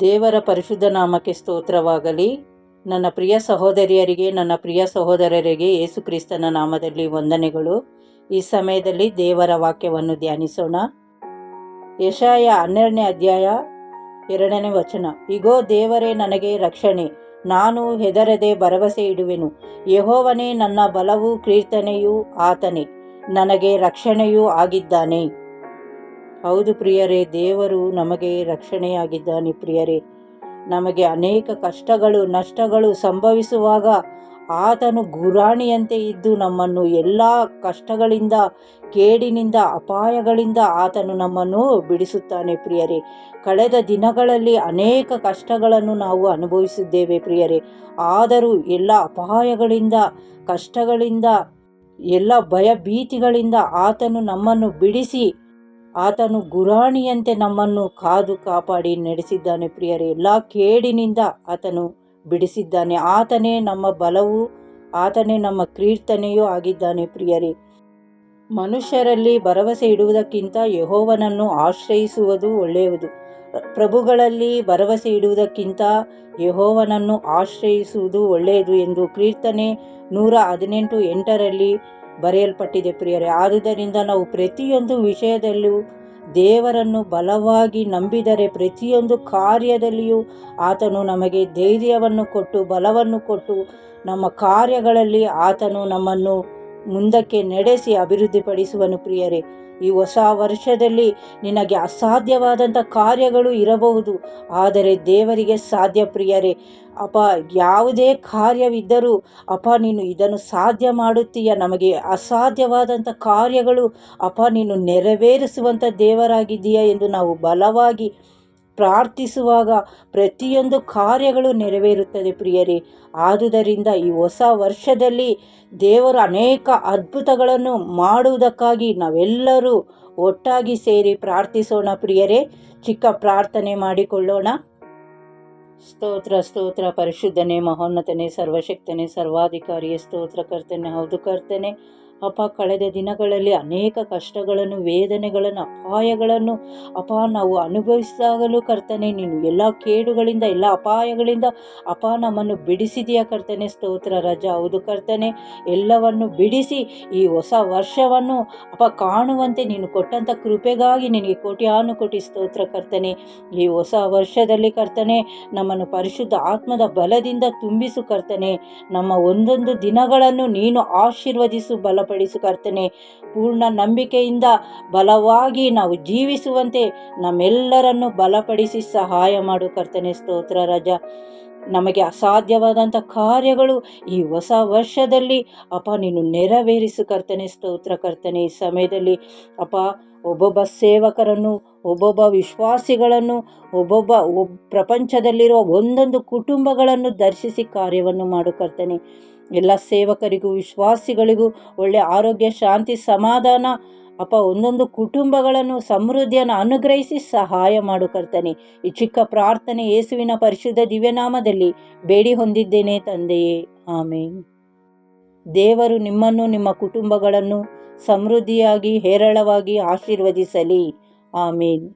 ದೇವರ ಪರಿಶುದ್ಧ ನಾಮಕ್ಕೆ ಸ್ತೋತ್ರವಾಗಲಿ. ನನ್ನ ಪ್ರಿಯ ಸಹೋದರಿಯರಿಗೆ, ನನ್ನ ಪ್ರಿಯ ಸಹೋದರರಿಗೆ ಯೇಸು ಕ್ರಿಸ್ತನ ನಾಮದಲ್ಲಿ ವಂದನೆಗಳು. ಈ ಸಮಯದಲ್ಲಿ ದೇವರ ವಾಕ್ಯವನ್ನು ಧ್ಯಾನಿಸೋಣ. ಯಶಾಯ ಹನ್ನೆರಡನೇ ಅಧ್ಯಾಯ ಎರಡನೇ ವಚನ. ಇಗೋ, ದೇವರೇ ನನಗೆ ರಕ್ಷಣೆ. ನಾನು ಹೆದರದೆ ಭರವಸೆ ಇಡುವೆನು. ಯಹೋವನೇ ನನ್ನ ಬಲವು ಕೀರ್ತನೆಯೂ ಆತನೇ. ನನಗೆ ರಕ್ಷಣೆಯೂ ಆಗಿದ್ದಾನೆ. ಹೌದು ಪ್ರಿಯರೇ, ದೇವರು ನಮಗೆ ರಕ್ಷಣೆಯಾಗಿದ್ದಾನೆ ಪ್ರಿಯರೇ. ನಮಗೆ ಅನೇಕ ಕಷ್ಟಗಳು, ನಷ್ಟಗಳು ಸಂಭವಿಸುವಾಗ ಆತನು ಗುರಾಣಿಯಂತೆ ಇದ್ದು ನಮ್ಮನ್ನು ಎಲ್ಲ ಕಷ್ಟಗಳಿಂದ, ಕೇಡಿನಿಂದ, ಅಪಾಯಗಳಿಂದ ಆತನು ನಮ್ಮನ್ನು ಬಿಡಿಸುತ್ತಾನೆ ಪ್ರಿಯರೇ. ಕಳೆದ ದಿನಗಳಲ್ಲಿ ಅನೇಕ ಕಷ್ಟಗಳನ್ನು ನಾವು ಅನುಭವಿಸಿದ್ದೇವೆ ಪ್ರಿಯರೇ. ಆದರೂ ಎಲ್ಲ ಅಪಾಯಗಳಿಂದ, ಕಷ್ಟಗಳಿಂದ, ಎಲ್ಲ ಭಯ ಭೀತಿಗಳಿಂದ ಆತನು ನಮ್ಮನ್ನು ಬಿಡಿಸಿ ಆತನು ಗುರಾಣಿಯಂತೆ ನಮ್ಮನ್ನು ಕಾದು ಕಾಪಾಡಿ ನಡೆಸಿದ್ದಾನೆ ಪ್ರಿಯರೇ. ಎಲ್ಲ ಕೇಡಿನಿಂದ ಆತನು ಬಿಡಿಸಿದ್ದಾನೆ. ಆತನೇ ನಮ್ಮ ಬಲವು, ಆತನೇ ನಮ್ಮ ಕೀರ್ತನೆಯೂ ಆಗಿದ್ದಾನೆ ಪ್ರಿಯರೇ. ಮನುಷ್ಯರಲ್ಲಿ ಭರವಸೆ ಇಡುವುದಕ್ಕಿಂತ ಯಹೋವನನ್ನು ಆಶ್ರಯಿಸುವುದು ಒಳ್ಳೆಯದು. ಪ್ರಭುಗಳಲ್ಲಿ ಭರವಸೆ ಇಡುವುದಕ್ಕಿಂತ ಯಹೋವನನ್ನು ಆಶ್ರಯಿಸುವುದು ಒಳ್ಳೆಯದು ಎಂದು ಕೀರ್ತನೆ ನೂರ ಹದಿನೆಂಟು ಎಂಟರಲ್ಲಿ ಬರೆಯಲ್ಪಟ್ಟಿದೆ ಪ್ರಿಯರೇ. ಆದುದರಿಂದ ನಾವು ಪ್ರತಿಯೊಂದು ವಿಷಯದಲ್ಲೂ ದೇವರನ್ನು ಬಲವಾಗಿ ನಂಬಿದರೆ, ಪ್ರತಿಯೊಂದು ಕಾರ್ಯದಲ್ಲಿಯೂ ಆತನು ನಮಗೆ ಧೈರ್ಯವನ್ನು ಕೊಟ್ಟು, ಬಲವನ್ನು ಕೊಟ್ಟು ನಮ್ಮ ಕಾರ್ಯಗಳಲ್ಲಿ ಆತನು ನಮ್ಮನ್ನು ಮುಂದಕ್ಕೆ ನಡೆಸಿ ಅಭಿವೃದ್ಧಿಪಡಿಸುವನು ಪ್ರಿಯರೇ. ಈ ಹೊಸ ವರ್ಷದಲ್ಲಿ ನಿನಗೆ ಅಸಾಧ್ಯವಾದಂಥ ಕಾರ್ಯಗಳು ಇರಬಹುದು. ಆದರೆ ದೇವರಿಗೆ ಸಾಧ್ಯ ಪ್ರಿಯರೇ. ಅಪ್ಪ ಯಾವುದೇ ಕಾರ್ಯವಿದ್ದರೂ ಅಪ್ಪ ನೀನು ಇದನ್ನು ಸಾಧ್ಯ ಮಾಡುತ್ತೀಯ. ನಮಗೆ ಅಸಾಧ್ಯವಾದಂಥ ಕಾರ್ಯಗಳು ಅಪ್ಪ ನೀನು ನೆರವೇರಿಸುವಂಥ ದೇವರಾಗಿದ್ದೀಯ ಎಂದು ನಾವು ಬಲವಾಗಿ ಪ್ರಾರ್ಥಿಸುವಾಗ ಪ್ರತಿಯೊಂದು ಕಾರ್ಯಗಳು ನೆರವೇರುತ್ತದೆ ಪ್ರಿಯರೇ. ಆದುದರಿಂದ ಈ ಹೊಸ ವರ್ಷದಲ್ಲಿ ದೇವರು ಅನೇಕ ಅದ್ಭುತಗಳನ್ನು ಮಾಡುವುದಕ್ಕಾಗಿ ನಾವೆಲ್ಲರೂ ಒಟ್ಟಾಗಿ ಸೇರಿ ಪ್ರಾರ್ಥಿಸೋಣ ಪ್ರಿಯರೇ. ಚಿಕ್ಕ ಪ್ರಾರ್ಥನೆ ಮಾಡಿಕೊಳ್ಳೋಣ. ಸ್ತೋತ್ರ ಸ್ತೋತ್ರ, ಪರಿಶುದ್ಧನೇ, ಮಹೋನ್ನತನೇ, ಸರ್ವಶಕ್ತನೇ, ಸರ್ವಾಧಿಕಾರಿಯೇ, ಸ್ತೋತ್ರ ಕರ್ತನೆ, ಹೌದು ಕರ್ತನೆ. ಅಪ್ಪ ಕಳೆದ ದಿನಗಳಲ್ಲಿ ಅನೇಕ ಕಷ್ಟಗಳನ್ನು, ವೇದನೆಗಳನ್ನು, ಅಪಾಯಗಳನ್ನು ಅಪ ನಾವು ಅನುಭವಿಸಿದಾಗಲೂ ಕರ್ತನೆ, ನೀನು ಎಲ್ಲ ಕೇಡುಗಳಿಂದ, ಎಲ್ಲ ಅಪಾಯಗಳಿಂದ ಅಪ ನಮ್ಮನ್ನು ಬಿಡಿಸಿದೆಯಾ ಕರ್ತನೆ, ಸ್ತೋತ್ರ ರಜ. ಹೌದು ಕರ್ತನೆ, ಎಲ್ಲವನ್ನು ಬಿಡಿಸಿ ಈ ಹೊಸ ವರ್ಷವನ್ನು ಅಪ ಕಾಣುವಂತೆ ನೀನು ಕೊಟ್ಟಂಥ ಕೃಪೆಗಾಗಿ ನಿನಗೆ ಕೋಟ್ಯಾನು ಕೋಟಿ ಸ್ತೋತ್ರ ಕರ್ತನೆ. ಈ ಹೊಸ ವರ್ಷದಲ್ಲಿ ಕರ್ತನೆ, ನಮ್ಮನ್ನು ಪರಿಶುದ್ಧ ಆತ್ಮದ ಬಲದಿಂದ ತುಂಬಿಸು ಕರ್ತನೆ. ನಮ್ಮ ಒಂದೊಂದು ದಿನಗಳನ್ನು ನೀನು ಆಶೀರ್ವದಿಸು ಬಲಪಡಿಸು ಕರ್ತನೆ ಪೂರ್ಣ ನಂಬಿಕೆಯಿಂದ ಬಲವಾಗಿ ನಾವು ಜೀವಿಸುವಂತೆ ನಮ್ಮೆಲ್ಲರನ್ನು ಬಲಪಡಿಸಿ ಸಹಾಯ ಮಾಡು ಕರ್ತನೆ ಸ್ತೋತ್ರ ರಜ. ನಮಗೆ ಅಸಾಧ್ಯವಾದಂಥ ಕಾರ್ಯಗಳು ಈ ಹೊಸ ವರ್ಷದಲ್ಲಿ, ಅಪ್ಪ ನೀನು ನೆರವೇರಿಸು ಕರ್ತನೆ, ಸ್ತೋತ್ರ ಕರ್ತನೆ. ಈ ಸಮಯದಲ್ಲಿ ಅಪ್ಪ, ಒಬ್ಬೊಬ್ಬ ಸೇವಕರನ್ನು, ಒಬ್ಬೊಬ್ಬ ವಿಶ್ವಾಸಿಗಳನ್ನು, ಒಬ್ಬೊಬ್ಬ ಒಬ್ ಪ್ರಪಂಚದಲ್ಲಿರುವ ಒಂದೊಂದು ಕುಟುಂಬಗಳನ್ನು ದರ್ಶಿಸಿ ಕಾರ್ಯವನ್ನು ಮಾಡು ಕರ್ತನೆ. ಎಲ್ಲ ಸೇವಕರಿಗೂ, ವಿಶ್ವಾಸಿಗಳಿಗೂ ಒಳ್ಳೆಯ ಆರೋಗ್ಯ, ಶಾಂತಿ, ಸಮಾಧಾನ ಅಪ್ಪ, ಒಂದೊಂದು ಕುಟುಂಬಗಳನ್ನು ಸಮೃದ್ಧಿಯನ್ನು ಅನುಗ್ರಹಿಸಿ ಸಹಾಯ ಮಾಡು ಕರ್ತನೆ. ಈ ಚಿಕ್ಕ ಪ್ರಾರ್ಥನೆ ಯೇಸುವಿನ ಪರಿಶುದ್ಧ ದಿವ್ಯನಾಮದಲ್ಲಿ ಬೇಡಿ ಹೊಂದಿದ್ದೇನೆ ತಂದೆಯೇ. ಆಮೇನ್. ದೇವರು ನಿಮ್ಮನ್ನು ನಿಮ್ಮ ಕುಟುಂಬಗಳನ್ನು ಸಮೃದ್ಧಿಯಾಗಿ ಹೇರಳವಾಗಿ ಆಶೀರ್ವದಿಸಲಿ. ಆಮೇನ್.